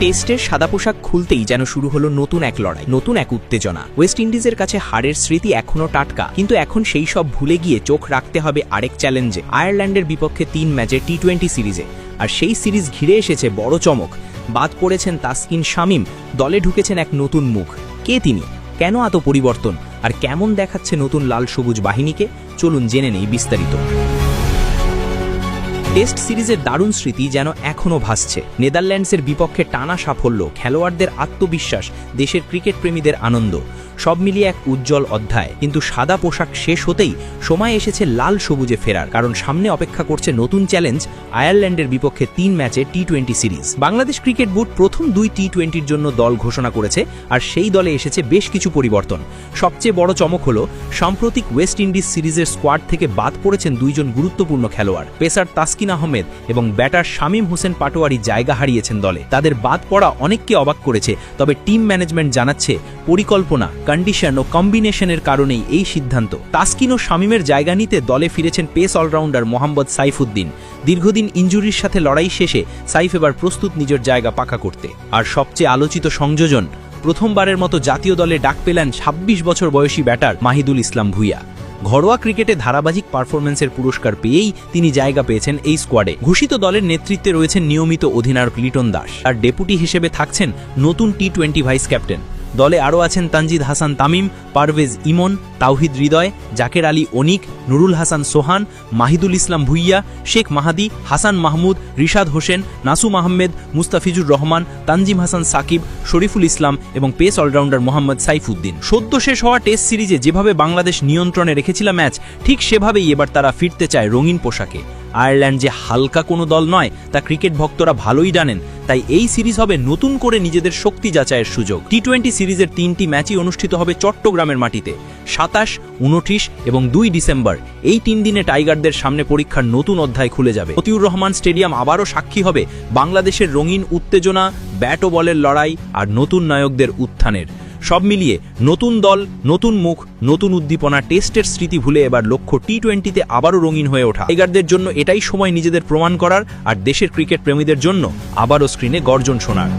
টেস্টের সাদা পোশাক খুলতেই যেন শুরু হলো নতুন এক লড়াই, নতুন এক উত্তেজনা। ওয়েস্ট ইন্ডিজের কাছে হারের স্মৃতি এখনও টাটকা, কিন্তু এখন সেই সব ভুলে গিয়ে চোখ রাখতে হবে আরেক চ্যালেঞ্জে, আয়ারল্যান্ডের বিপক্ষে তিন ম্যাচে টি টোয়েন্টি সিরিজে। আর সেই সিরিজ ঘিরে এসেছে বড় চমক, বাদ পড়েছেন তাসকিন শামিম, দলে ঢুকেছেন এক নতুন মুখ। কে তিনি? কেন এত পরিবর্তন? আর কেমন দেখাচ্ছে নতুন লাল সবুজ বাহিনীকে? চলুন জেনে নেই বিস্তারিত। টেস্ট সিরিজের দারুণ স্মৃতি যেন এখনও ভাসছে। নেদারল্যান্ডসের বিপক্ষে টানা সাফল্য, খেলোয়াড়দের আত্মবিশ্বাস, দেশের ক্রিকেট প্রেমীদের আনন্দ। সব মিলিয়ে এক উজ্জ্বল অধ্যায়। কিন্তু সাদা পোশাক শেষ হতেই সময় এসেছে লাল সবুজে ফেরার, কারণ সামনে অপেক্ষা করছে নতুন চ্যালেঞ্জ আয়ারল্যান্ডের বিপক্ষে তিন ম্যাচে T twenty series. Bangladesh cricket board প্রথম দুই টি টোয়েন্টির জন্য দল ঘোষণা করেছে, আর সেই দলে এসেছে বেশ কিছু পরিবর্তন। সবচেয়ে বড় চমক হল, সাম্প্রতিক ওয়েস্ট ইন্ডিজ সিরিজের স্কোয়াড থেকে বাদ পড়েছেন দুইজন গুরুত্বপূর্ণ খেলোয়াড়, পেসার তাসকিন আহমেদ এবং ব্যাটার শামীম হোসেন পাটোয়ারি জায়গা হারিয়েছেন দলে। তাদের বাদ পড়া অনেককে অবাক করেছে, তবে টিম ম্যানেজমেন্ট জানাচ্ছে পরিকল্পনা কন্ডিশন ও কম্বিনেশনের কারণেই এই সিদ্ধান্ত। তাস্কিন ও শামীমের জায়গা নিতে দলে ফিরেছেন পেস অলরাউন্ডার মোহাম্মদ সাইফুদ্দিন। দীর্ঘদিন ইঞ্জুরির সাথে লড়াই শেষে সাইফ এবার প্রস্তুত নিজের জায়গা পাকা করতে। আর সবচেয়ে আলোচিত সংযোজন, প্রথমবারের মতো জাতীয় দলে ডাক পেলেন ২৬ বছর বয়সী ব্যাটার মাহিদুল ইসলাম ভুইয়া। ঘরোয়া ক্রিকেটে ধারাবাহিক পারফরমেন্সের পুরস্কার পেয়েই তিনি জায়গা পেয়েছেন এই স্কোয়াডে ঘোষিত দলের নেতৃত্বে রয়েছেন নিয়মিত অধিনায়ক লিটন দাস। আর ডেপুটি হিসেবে থাকছেন নতুন টি টোয়েন্টি ভাইস ক্যাপ্টেন দলে আরও আছেন তানজিদ হাসান তামিম, পারভেজ ইমন, তাওহিদ হৃদয়, জাকের আলী অনিক, নুরুল হাসান সোহান, মাহিদুল ইসলাম ভুইয়া, শেখ মাহাদি, হাসান মাহমুদ, রিশাদ হোসেন, নাসুম আহমেদ, মুস্তাফিজুর রহমান, তানজিম হাসান সাকিব, শরীফুল ইসলাম এবং পেস অলরাউন্ডার মোহাম্মদ সাইফুদ্দিন। সদ্য শেষ হওয়া টেস্ট সিরিজে যেভাবে বাংলাদেশ নিয়ন্ত্রণে রেখেছিল ম্যাচ, ঠিক সেভাবেই এবার তারা ফিরতে চায় রঙিন পোশাকে। আয়ারল্যান্ড যে হালকা কোনো দল নয়, তা ক্রিকেট ভক্তরা ভালোই জানেন। তাই এই সিরিজ হবে নতুন করে নিজেদের শক্তি যাচাইয়ের সুযোগ। টি টোয়েন্টি সিরিজের তিনটি ম্যাচই অনুষ্ঠিত হবে চট্টগ্রামের মাটিতে। সাতাশ, উনত্রিশ এবং দুই ডিসেম্বর, এই তিন দিনে টাইগারদের সামনে পরীক্ষার নতুন অধ্যায় খুলে যাবে। মতিউর রহমান স্টেডিয়াম আবারও সাক্ষী হবে বাংলাদেশের রঙিন উত্তেজনা, ব্যাট ও বলের লড়াই আর নতুন নায়কদের উত্থানের। সব মিলিয়ে নতুন দল, নতুন মুখ, নতুন উদ্দীপনা, টেস্টের স্মৃতি ভুলে এবার লক্ষ্য টি টোয়েন্টিতে আবারও রঙিন হয়ে ওঠা। টাইগারদের জন্য এটাই সময় নিজেদের প্রমাণ করার আর দেশের ক্রিকেট প্রেমীদের জন্য আবারও স্ক্রিনে গর্জন শোনার।